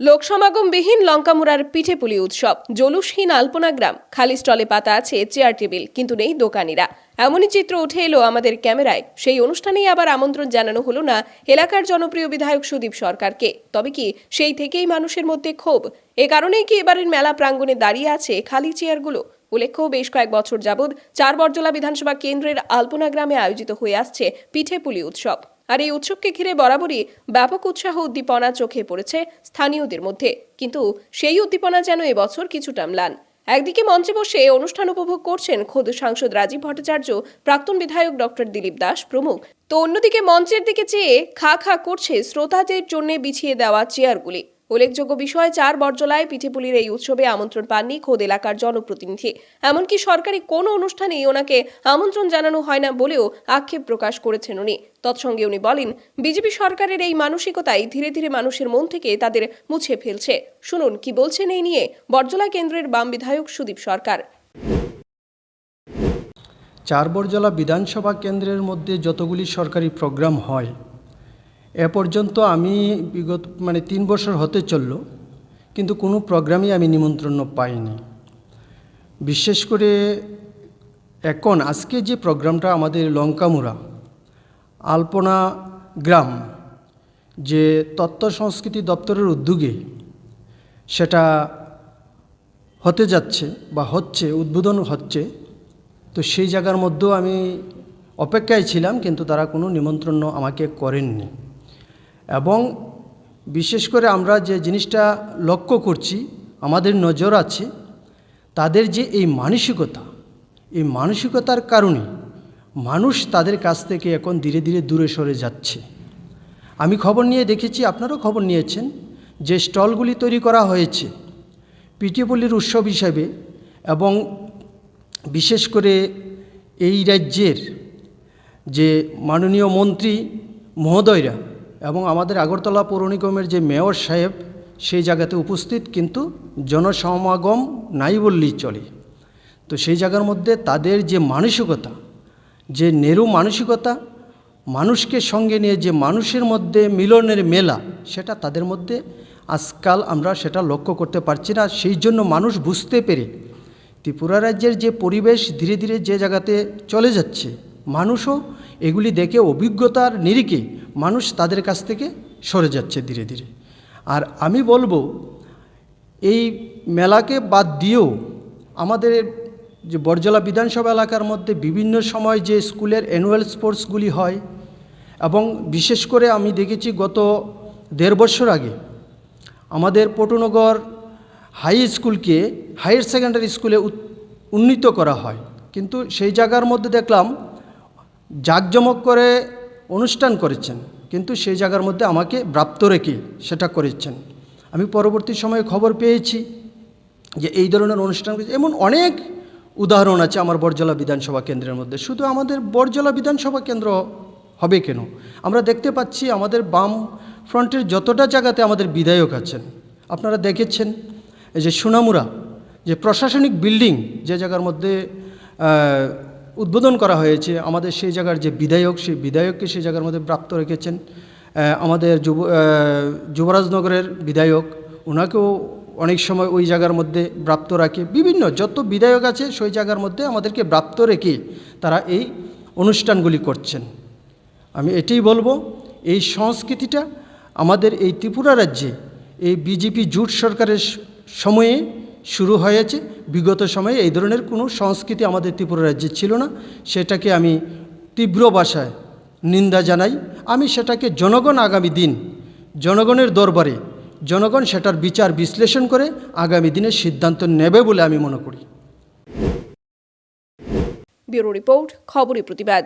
লোকসমাগমবিহীন লঙ্কামুড়ার পিঠেপুলি উৎসব, জলুসহীন আলপনা গ্রাম, খালি স্টলে পাতা আছে চেয়ার টেবিল, কিন্তু নেই দোকানিরা। এমনই চিত্র উঠে এলো আমাদের ক্যামেরায়। সেই অনুষ্ঠানেই আবার আমন্ত্রণ জানানো হলো না এলাকার জনপ্রিয় বিধায়ক সুদীপ সরকারকে। তবে কি সেই থেকেই মানুষের মধ্যে ক্ষোভ? এ কারণেই কি এবারের মেলা প্রাঙ্গণে দাঁড়িয়ে আছে খালি চেয়ারগুলো? উল্লেখ্য, বেশ কয়েক বছর যাবৎ চার বরজলা বিধানসভা কেন্দ্রের আলপনা গ্রামে আয়োজিত হয়ে আসছে পিঠে পুলি উৎসব। আর এই উৎসবকে ঘিরে বরাবরই ব্যাপক উৎসাহ উদ্দীপনা চোখে পড়েছে স্থানীয়দের মধ্যে। কিন্তু সেই উদ্দীপনা যেন এবছর কিছুটা ম্লান। একদিকে মঞ্চে বসে অনুষ্ঠান উপভোগ করছেন খোদ সাংসদ রাজীব ভট্টাচার্য, প্রাক্তন বিধায়ক ডক্টর দিলীপ দাস প্রমুখ। তো অন্যদিকে মঞ্চের দিকে চেয়ে খা খা করছে শ্রোতাদের জন্য বিছিয়ে দেওয়া চেয়ারগুলি। উল্লেখযোগ্য বিষয়, চার বর্জলায় পিঠেপুলির এই উৎসবে আমন্ত্রণ পাননি খোদ এলাকার জনপ্রতিনিধি। এমনকি সরকারি কোনো অনুষ্ঠানেই ওনাকে আমন্ত্রণ জানানো হয় না বলেও আক্ষেপ প্রকাশ করেছেন উনি। তৎসঙ্গে উনি বলেন, বিজেপি সরকারের এই মানসিকতাই ধীরে ধীরে মানুষের মন থেকে তাদের মুছে ফেলছে। শুনুন, কি বলছেন এই নিয়ে বর্জলা কেন্দ্রের বাম বিধায়ক সুদীপ সরকার। চার বরজলা বিধানসভা কেন্দ্রের মধ্যে যতগুলি সরকারি প্রোগ্রাম হয় এ পর্যন্ত আমি বিগত মানে তিন বছর হতে চলল, কিন্তু কোনো প্রোগ্রামই আমি নিমন্ত্রণ পাইনি। বিশেষ করে এখন আজকে যে প্রোগ্রামটা আমাদের লঙ্কামুড়া, আলপনা গ্রাম, যে তত্ত্ব সংস্কৃতি দপ্তরের উদ্যোগে সেটা হতে যাচ্ছে বা হচ্ছে, উদ্বোধন হচ্ছে, তো সেই জায়গার মধ্যেও আমি অপেক্ষায় ছিলাম, কিন্তু তারা কোনো নিমন্ত্রণ আমাকে করেননি। এবং বিশেষ করে আমরা যে জিনিসটা লক্ষ্য করছি, আমাদের নজর আছে, তাদের যে এই মানসিকতা, এই মানসিকতার কারণে মানুষ তাদের কাছ থেকে এখন ধীরে ধীরে দূরে সরে যাচ্ছে। আমি খবর নিয়ে দেখেছি, আপনারাও খবর নিয়েছেন, যে স্টলগুলি তৈরি করা হয়েছে পিটিপল্লির উৎসব হিসাবে এবং বিশেষ করে এই রাজ্যের যে মাননীয় মন্ত্রী মহোদয়রা এবং আমাদের আগরতলা পৌর নিগমের যে মেয়র সাহেব, সেই জায়গাতে উপস্থিত, কিন্তু জনসমাগম নাই বললেই চলে। তো সেই জায়গার মধ্যে তাদের যে মানসিকতা, যে নেরু মানসিকতা, মানুষকে সঙ্গে নিয়ে যে মানুষের মধ্যে মিলনের মেলা, সেটা তাদের মধ্যে আজকাল আমরা সেটা লক্ষ্য করতে পারছি না। সেই জন্য মানুষ বুঝতে পেরে ত্রিপুরা রাজ্যের যে পরিবেশ ধীরে ধীরে যে জায়গাতে চলে যাচ্ছে মানুষও এগুলি দেখে অভিজ্ঞতার নিরিখে মানুষ তাদের কাছ থেকে সরে যাচ্ছে ধীরে ধীরে। আর আমি বলব, এই মেলাকে বাদ দিয়েও আমাদের যে বরজলা বিধানসভা এলাকার মধ্যে বিভিন্ন সময় যে স্কুলের অ্যানুয়াল স্পোর্টসগুলি হয় এবং বিশেষ করে আমি দেখেছি গত দেড় বছর আগে আমাদের পটুনগর হাই স্কুলকে হায়ার সেকেন্ডারি স্কুলে উন্নীত করা হয়। কিন্তু সেই জায়গার মধ্যে দেখলাম জাঁকজমক করে অনুষ্ঠান করেছেন, কিন্তু সেই জায়গার মধ্যে আমাকে ব্রাপ্ত রেখে সেটা করেছেন। আমি পরবর্তী সময়ে খবর পেয়েছি যে এই ধরনের অনুষ্ঠান এমন অনেক উদাহরণ আছে আমার বরজলা বিধানসভা কেন্দ্রের মধ্যে। শুধু আমাদের বরজলা বিধানসভা কেন্দ্র হবে কেন? আমরা দেখতে পাচ্ছি আমাদের বাম ফ্রন্টের যতটা জায়গাতে আমাদের বিধায়ক আছেন, আপনারা দেখেছেন যে সোনামুরা যে প্রশাসনিক বিল্ডিং যে জায়গার মধ্যে উদ্বোধন করা হয়েছে। আমাদের সেই জায়গার যে বিধায়ক, সেই বিধায়ককে সেই জায়গার মধ্যে প্রাপ্ত রেখেছেন। আমাদের যুব যুবরাজনগরের বিধায়ক ওনাকেও অনেক সময় ওই জায়গার মধ্যে প্রাপ্ত রাখে। বিভিন্ন, যত বিধায়ক আছে, সেই জায়গার মধ্যে আমাদেরকে প্রাপ্ত রেখে তারা এই অনুষ্ঠানগুলি করছেন। আমি এটাই বলব, এই সংস্কৃতিটা আমাদের এই ত্রিপুরা রাজ্যে, এই বিজেপি জোট সরকারের সময়ে শুরু হয়েছে। বিগত সময়ে এই ধরনের কোনো সংস্কৃতি আমাদের ত্রিপুরা রাজ্যে ছিল না। সেটাকে আমি তীব্র ভাষায় নিন্দা জানাই। আমি সেটাকে জনগণ আগামী দিন, জনগণের দরবারে, জনগণ সেটার বিচার বিশ্লেষণ করে আগামী দিনে সিদ্ধান্ত নেবে বলে আমি মনে করি। ব্যুরো রিপোর্ট খবরের প্রতিবাদ।